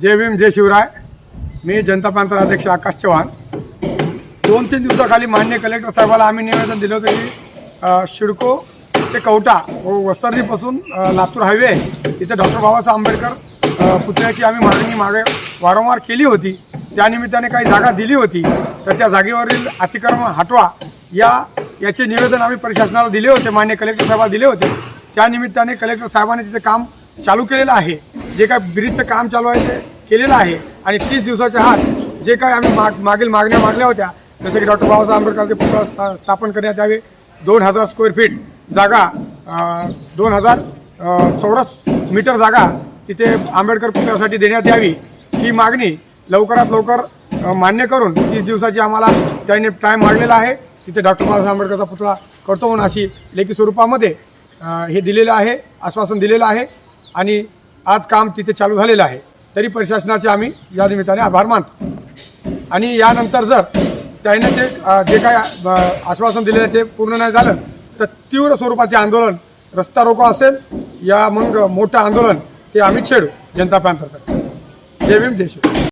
जय भीम जय शिवराय. मी जनता पॅंथर अध्यक्ष आकाश चव्हाण. दोन तीन दिवसाखाली मान्य कलेक्टर साहेबाला आम्ही निवेदन दिलं होतं की शिडको ते कवटा व वसर्णीपासून लातूर हायवे तिथे डॉक्टर बाबासाहेब आंबेडकर पुतळ्याची आम्ही मागणी मागे वारंवार केली होती. त्यानिमित्ताने काही जागा दिली होती. तर त्या जागेवरील अतिक्रमण हटवा या याचे निवेदन आम्ही प्रशासनाला दिले होते मान्य कलेक्टर साहेबाला दिले होते. त्यानिमित्ताने कलेक्टर साहेबांनी तिथे काम चालू केलेलं आहे. जे काय ब्रिजचं काम चालू आहे ते केलेलं आहे. आणि तीस दिवसाच्या आत जे काय आम्ही माग मागील मागण्या मागल्या होत्या जसं की डॉक्टर बाबासाहेब आंबेडकरचे पुतळा स्था स्थापन करण्यात यावे दोन हजार स्क्वेअर फीट जागा दोन हजार चौरस मीटर जागा तिथे आंबेडकर पुतळ्यासाठी देण्यात यावी. ही मागणी लवकरात लवकर मान्य करून तीस दिवसाची आम्हाला त्यांनी टाईम मागलेला आहे. तिथे डॉक्टर बाबासाहेब आंबेडकरचा पुतळा करतो म्हणून अशी लेखी स्वरूपामध्ये हे दिलेलं आहे आश्वासन दिलेलं आहे. आणि आज काम तिथे चालू झालेलं आहे. तरी प्रशासनाचे आम्ही या निमित्ताने आभार मानतो. आणि यानंतर जर त्याने ते जे काय आश्वासन दिलेलं ते पूर्ण नाही झालं तर तीव्र स्वरूपाचे आंदोलन रस्ता रोको असेल या मग मोठं आंदोलन ते आम्ही छेडू जनता पॅन्थरकडे जय भीम जय शिव